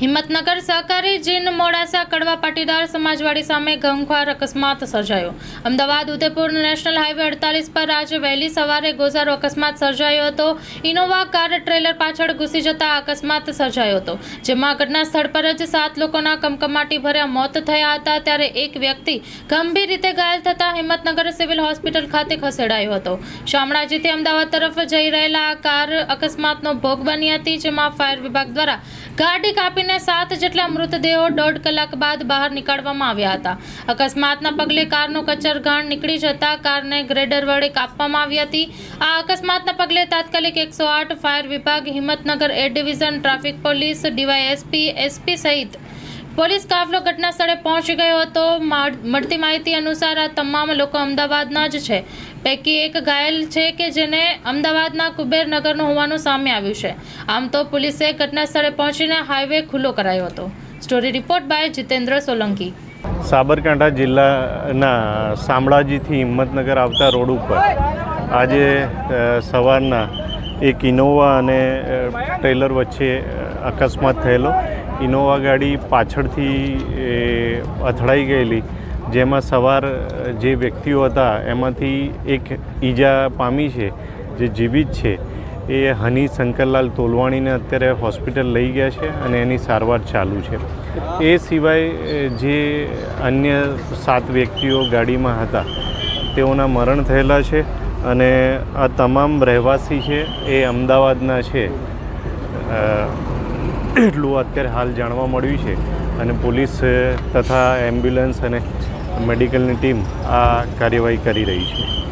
હિંમતનગર સહકારી જીન મોડાસા કડવા પાટીદાર સમાજવાડી સામે ગમખ્વાર અકસ્માત સર્જાયો. અમદાવાદ, ઉદયપુર નેશનલ હાઈવે અડતાલીસ પર આજે વહેલી સવારે ગોઝારો અકસ્માત સર્જાયો હતો. ઇનોવા કાર ટ્રેલર પાછળ ઘૂસી જતા અકસ્માત સર્જાયો હતો, જેમાં ઘટના સ્થળ પર જ સાત લોકોના કમકમાટી ભર્યા મોત થયા હતા. ત્યારે એક વ્યક્તિ ગંભીર રીતે ઘાયલ થતાં હિંમતનગર સિવિલ હોસ્પિટલ ખાતે ખસેડાયો હતો. શામળાજીથી અમદાવાદ તરફ જઈ રહેલા આ કાર અકસ્માતનો ભોગ બની હતી, જેમાં ફાયર વિભાગ દ્વારા ગાડી કાપીને સાત જેટલા મૃતદેહો દોઢ કલાક બાદ બહાર નીકાળવામાં આવ્યા હતા. અકસ્માતના પગલે કારનો કચર ઘાણ નીકળી જતા કારને ગ્રેડર વડે કાપવામાં આવી હતી. આ અકસ્માતના પગલે તાત્કાલિક એકસો આઠ ફાયર વિભાગ Himmatnagar A division traffic police, DYSP, SP સહિત પોલીસ કાફલો ઘટના સ્થળે પહોંચી ગયો હતો. મળતી માહિતી અનુસાર આ તમામ લોકો અમદાવાદના જ છે. પૈકી એક ઘાયલ છે કે જેને અમદાવાદના કુબેરનગરનું હોવાનું સામે આવ્યું છે. આમ તો પોલીસે ઘટના સ્થળે પહોંચીને હાઈવે ખુલ્લો કરાયો હતો. Story report by Jitendra Solanki. Sabarkantha જિલ્લાના શામળાજીથી હિંમતનગર આવતા રોડ ઉપર આજે સવારના એક ઇનોવા અને ટ્રેલર વચ્ચે અકસ્માત થયેલો. ઇનોવા ગાડી પાછળથી અથડાઈ ગયેલી. જેમાં સવાર જે વ્યક્તિઓ હતા, એમાંથી એક ઈજા પામી છે, જે જીવિત છે, એ હની શંકરલાલ તોલવાણીને અત્યારે હોસ્પિટલ લઈ ગયા છે અને એની સારવાર ચાલુ છે. એ સિવાય જે અન્ય સાત વ્યક્તિઓ ગાડીમાં હતા, તેઓના મરણ થયેલા છે. અને આ તમામ રહેવાસી છે, એ અમદાવાદના છે. એટલું અત્યારે હાલ જાણવા મળ્યું છે. અને પોલીસ તથા એમ્બ્યુલન્સ અને મેડિકલની ટીમ આ કાર્યવાહી કરી રહી છે.